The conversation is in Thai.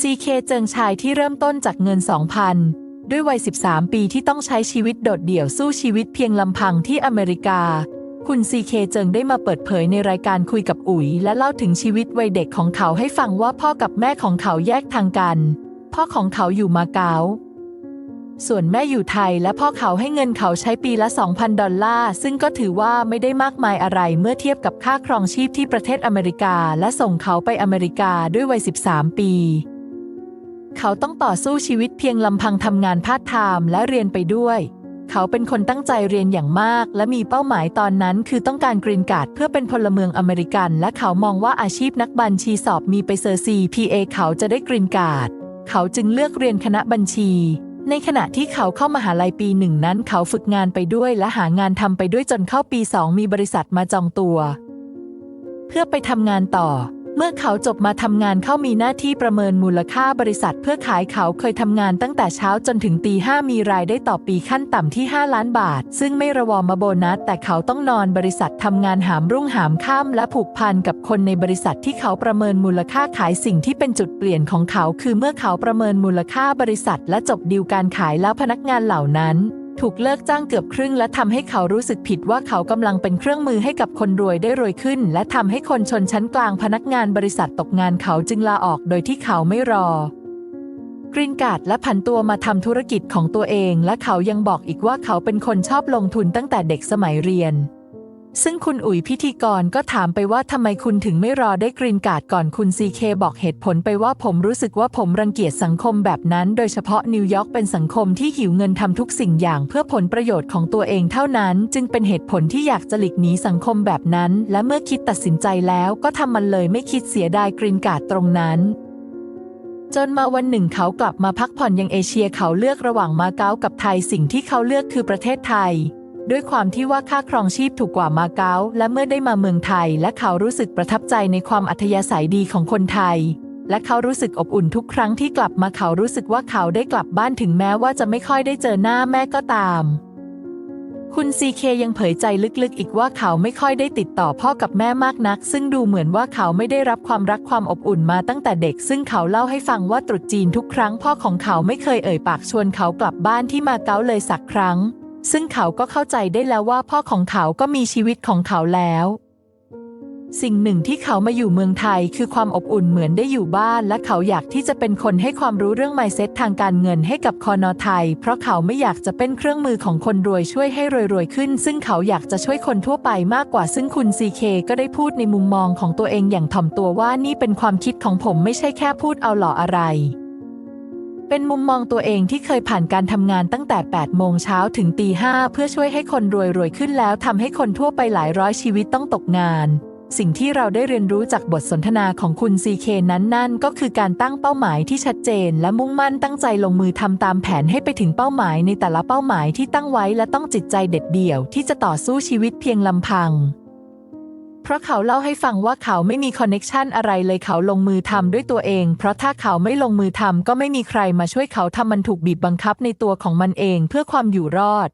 ซีเคเจิงชายที่เริ่มต้นจากเงิน 2,000 ด้วยวัย 13 ปีที่ต้องใช้ชีวิตโดดเดี่ยวสู้ชีวิตเพียงลำพังที่อเมริกา คุณซีเคเจิงได้มาเปิดเผยในรายการคุยกับอุ๋ย และเล่าถึงชีวิตวัยเด็กของเขาให้ฟังว่าพ่อกับแม่ของเขาแยกทางกัน พ่อของเขาอยู่มาเก๊าส่วนแม่อยู่ไทยและพ่อเขาให้เงินเขาใช้ปีละ 2,000 ดอลลาร์ ซึ่งก็ถือว่าไม่ได้มากมายอะไรเมื่อเทียบกับค่าครองชีพที่ประเทศอเมริกา และส่งเขาไปอเมริกาด้วยวัย 13 ปี เขาต้องต่อสู้ชีวิตเพียงลำพังทำงานพาร์ทไทม์และเรียนไปด้วย เขาเป็นคนตั้งใจเรียนอย่างมาก และมีเป้าหมายตอนนั้น คือต้องการกรีนการ์ดเพื่อเป็นพลเมืองอเมริกัน และเขามองว่าอาชีพนักบัญชีสอบมีไปเซอร์ CPA เอเขาจะได้กรีนการ์ดเขาจึงเลือกเรียนคณะบัญชี ในขณะที่เขาเข้ามหาลัยปีหนึ่งนั้น เขาฝึกงานไปด้วยและหางานทำไปด้วยจนเข้าปีสองมีบริษัทมาจองตัว เพื่อไปทำงานต่อ เมื่อเขาจบมาทำงานเข้ามีหน้าที่ประเมินมูลค่าบริษัทเพื่อขายเขาเคยทำงานตั้งแต่เช้าจนถึงตีห้ามีรายได้ต่อปีขั้นต่ำที่ 5 ล้านบาท ซึ่งไม่ระวอมาโบนัส แต่เขาต้องนอนบริษัททำงานหามรุ่งหามค่ำและผูกพันกับคนในบริษัทที่เขาประเมินมูลค่าขายสิ่งที่เป็นจุดเปลี่ยนของเขา คือเมื่อเขาประเมินมูลค่าบริษัท และจบดีลการขายแล้วพนักงานเหล่านั้น ถูกเลิกจ้างเกือบครึ่ง และทำให้เขารู้สึกผิดว่าเขากำลังเป็นเครื่องมือให้กับคนรวยได้รวยขึ้น และทำให้คนชนชั้นกลางพนักงานบริษัทตกงานเขาจึงลาออกโดยที่เขาไม่รอกรีนการ์ดและผันตัวมาทำธุรกิจของตัวเอง และเขายังบอกอีกว่าเขาเป็นคนชอบลงทุนตั้งแต่เด็กสมัยเรียน ซึ่งคุณอุ๋ยพิธีกรก็ถามไปว่าทำไมคุณถึงไม่รอได้กรีนการ์ดก่อนคุณซีเคบอกเหตุผลไปว่าผมรู้สึกว่าผมรังเกียจสังคมแบบนั้น โดยเฉพาะนิวยอร์กเป็นสังคมที่หิวเงินทำทุกสิ่งอย่างเพื่อผลประโยชน์ของตัวเองเท่านั้น จึงเป็นเหตุผลที่อยากจะหลีกหนีสังคมแบบนั้น และเมื่อคิดตัดสินใจแล้วก็ทำมันเลยไม่คิดเสียดายกรีนการ์ดตรงนั้นจนมาวันหนึ่งเขากลับมาพักผ่อนยังเอเชียเขาเลือกระหว่างมาเก๊ากับไทยสิ่งที่เขาเลือกคือประเทศไทย ด้วยความที่ว่าค่าครองชีพถูกกว่ามาเก๊าและเมื่อได้มาเมืองไทย และเขารู้สึกประทับใจในความอัธยาศัยดีของคนไทย และเขารู้สึกอบอุ่นทุกครั้งที่กลับมาเขารู้สึกว่าเขาได้กลับบ้านถึงแม้ว่าจะไม่ค่อยได้เจอหน้าแม่ก็ตาม คุณซีเคยังเผยใจลึกๆ อีกว่าเขาไม่ค่อยได้ติดต่อพ่อกับแม่มากนัก ซึ่งดูเหมือนว่าเขาไม่ได้รับความรักความอบอุ่นมาตั้งแต่เด็ก ซึ่งเขาเล่าให้ฟังว่าตรุษจีนทุกครั้งพ่อของเขาไม่เคยเอ่ยปากชวนเขากลับบ้านที่มาเก๊าเลยสักครั้ง ซึ่งเขาก็เข้าใจได้แล้วว่าพ่อของเขาก็มีชีวิตของเขาแล้ว สิ่งหนึ่งที่เขามาอยู่เมืองไทยคือความอบอุ่นเหมือนได้อยู่บ้าน และเขาอยากที่จะเป็นคนให้ความรู้เรื่องไมเซ็ตทางการเงินให้กับคอนอไทย เพราะเขาไม่อยากจะเป็นเครื่องมือของคนรวยช่วยให้รวยๆขึ้น ซึ่งเขาอยากจะช่วยคนทั่วไปมากกว่า ซึ่งคุณซีเคก็ได้พูดในมุมมองของตัวเองอย่างถ่อมตัวว่านี่เป็นความคิดของผมไม่ใช่แค่พูดเอาหล่ออะไร เป็นมุมมองตัวเองที่เคยผ่านการทำงานตั้งแต่ 8 โมงเช้าถึงตีห้าเพื่อช่วยให้คนรวยรวยขึ้นแล้วทำให้คนทั่วไปหลายร้อยชีวิตต้องตกงาน สิ่งที่เราได้เรียนรู้จากบทสนทนาของคุณซีเคนั้นนั่นก็คือการตั้งเป้าหมายที่ชัดเจน และมุ่งมั่นตั้งใจลงมือทำตามแผนให้ไปถึงเป้าหมายในแต่ละเป้าหมายที่ตั้งไว้และต้องจิตใจเด็ดเดี่ยวที่จะต่อสู้ชีวิตเพียงลำพัง เพราะเขาเล่าให้ฟังว่าเขาไม่มีคอนเน็กชันอะไรเลยเขาลงมือทำด้วยตัวเอง เพราะถ้าเขาไม่ลงมือทำก็ไม่มีใครมาช่วยเขาทำมันถูกบีบบังคับในตัวของมันเองเพื่อความอยู่รอด